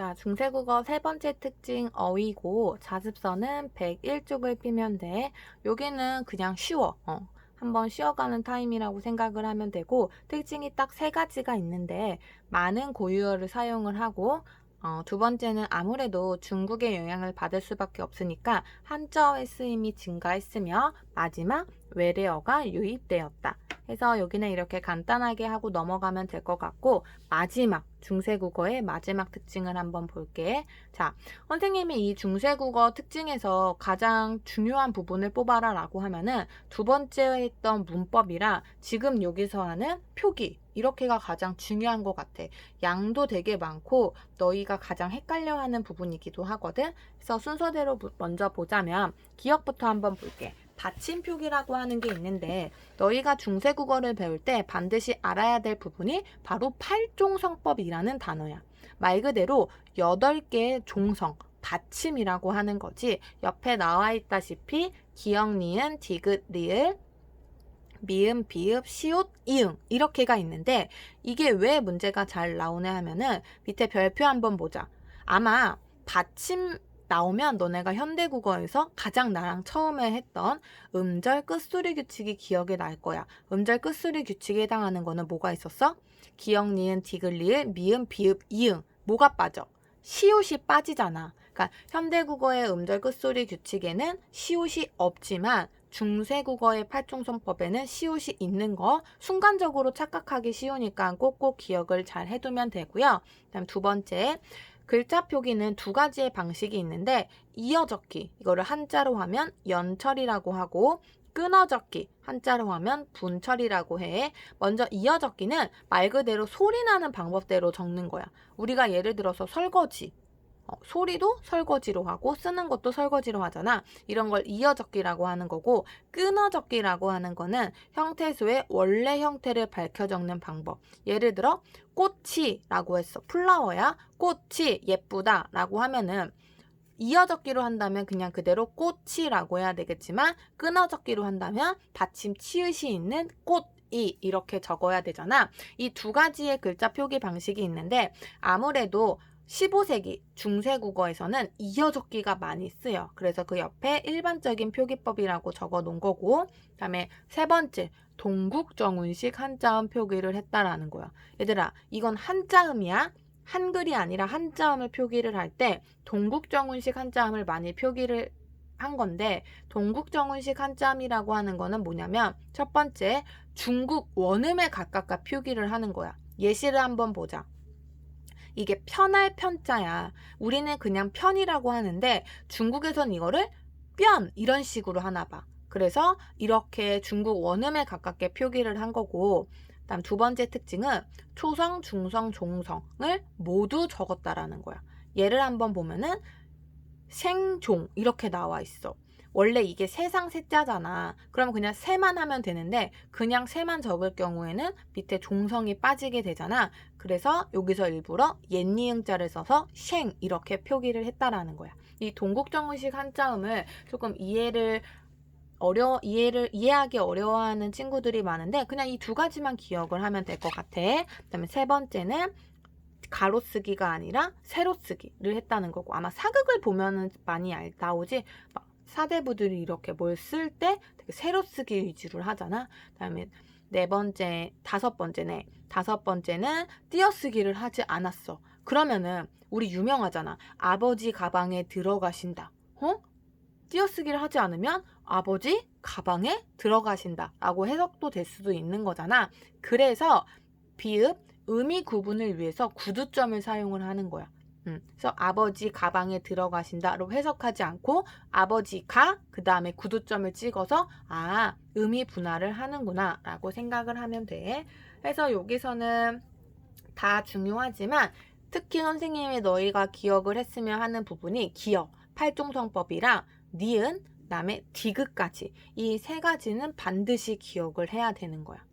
자, 중세국어 세 번째 특징 어휘고 자습서는 101쪽을 삐면 돼. 여기는 그냥 쉬워. 어. 한번 쉬어가는 타임이라고 생각을 하면 되고 특징이 딱 세 가지가 있는데 많은 고유어를 사용을 하고 어, 두 번째는 아무래도 중국의 영향을 받을 수밖에 없으니까 한자어의 쓰임이 증가했으며 마지막 외래어가 유입되었다. 해서 여기는 이렇게 간단하게 하고 넘어가면 될 것 같고 마지막 중세국어의 마지막 특징을 한번 볼게. 자, 선생님이 이 중세국어 특징에서 가장 중요한 부분을 뽑아라 라고 하면은 두 번째 했던 문법이랑 지금 여기서 하는 표기 이렇게가 가장 중요한 것 같아. 양도 되게 많고 너희가 가장 헷갈려하는 부분이기도 하거든. 그래서 순서대로 부- 먼저 보자면 기억부터 한번 볼게. 받침표기라고 하는 게 있는데 너희가 중세 국어를 배울 때 반드시 알아야 될 부분이 바로 팔종성법이라는 단어야. 말 그대로 8개의 종성, 받침이라고 하는 거지. 옆에 나와 있다시피 기역, 니은, 디귿, 리을, 미음, 비읍, 시옷, 이응 이렇게가 있는데 이게 왜 문제가 잘 나오냐 하면은 밑에 별표 한번 보자. 아마 받침 나오면 너네가 현대국어에서 가장 나랑 처음에 했던 음절 끝소리 규칙이 기억에 날 거야. 음절 끝소리 규칙에 해당하는 거는 뭐가 있었어? 기역, 니은, 디귿, 리을, 미음, 비읍, 이응 뭐가 빠져? 시옷이 빠지잖아. 그러니까 현대국어의 음절 끝소리 규칙에는 시옷이 없지만 중세국어의 팔종성법에는 시옷이 있는 거 순간적으로 착각하기 쉬우니까 꼭꼭 기억을 잘 해두면 되고요. 그다음 두 번째 글자 표기는 두 가지의 방식이 있는데 이어적기 이거를 한자로 하면 연철이라고 하고 끊어적기 한자로 하면 분철이라고 해. 먼저 이어적기는 말 그대로 소리 나는 방법대로 적는 거야. 우리가 예를 들어서 설거지 어, 소리도 설거지로 하고 쓰는 것도 설거지로 하잖아. 이런 걸 이어적기라고 하는 거고 끊어적기라고 하는 거는 형태수의 원래 형태를 밝혀 적는 방법. 예를 들어 꽃이라고 했어. 플라워야. 꽃이 예쁘다라고 하면은 이어적기로 한다면 그냥 그대로 꽃이라고 해야 되겠지만 끊어적기로 한다면 받침 치읓이 있는 꽃 이 이렇게 적어야 되잖아. 이 두 가지의 글자 표기 방식이 있는데 아무래도 15세기 중세 국어에서는 이어적기가 많이 쓰여. 그래서 그 옆에 일반적인 표기법이라고 적어 놓은 거고, 그 다음에 세 번째, 동국정운식 한자음 표기를 했다라는 거야. 얘들아, 이건 한자음이야. 한글이 아니라 한자음을 표기를 할 때 동국정운식 한자음을 많이 표기를 한 건데 동국정운식 한자음이라고 하는 거는 뭐냐면 첫 번째 중국 원음에 가깝게 표기를 하는 거야. 예시를 한번 보자. 이게 편할 편자야. 우리는 그냥 편이라고 하는데 중국에선 이거를 편 이런 식으로 하나 봐. 그래서 이렇게 중국 원음에 가깝게 표기를 한 거고 그다음 두 번째 특징은 초성, 중성, 종성을 모두 적었다라는 거야. 예를 한번 보면은 생종 이렇게 나와 있어. 원래 이게 세상 세자잖아. 그럼 그냥 세만 하면 되는데 그냥 세만 적을 경우에는 밑에 종성이 빠지게 되잖아. 그래서 여기서 일부러 옛니응자를 써서 쉥 이렇게 표기를 했다라는 거야. 이 동국정의식 한자음을 조금 이해를 어려 이해를 이해하기 어려워하는 친구들이 많은데 그냥 이 두 가지만 기억을 하면 될 것 같아. 그다음에 세 번째는 가로 쓰기가 아니라 세로 쓰기를 했다는 거고 아마 사극을 보면은 많이 알, 나오지 막 사대부들이 이렇게 뭘 쓸 때 되게 세로 쓰기 위주로 하잖아. 그다음에 네 번째, 다섯 번째네. 다섯 번째는 띄어쓰기를 하지 않았어. 그러면은 우리 유명하잖아. 아버지 가방에 들어가신다. 어? 띄어쓰기를 하지 않으면 아버지 가방에 들어가신다 라고 해석도 될 수도 있는 거잖아. 그래서 비읍, 의미 구분을 위해서 구두점을 사용을 하는 거야. 음, 그래서 아버지 가방에 들어가신다로 해석하지 않고 아버지가 그 다음에 구두점을 찍어서 아 의미 분할을 하는구나 라고 생각을 하면 돼. 그래서 여기서는 다 중요하지만 특히 선생님이 너희가 기억을 했으면 하는 부분이 기억, 팔종성법이랑 니은, 그다음에 디귿까지 이 세 가지는 반드시 기억을 해야 되는 거야.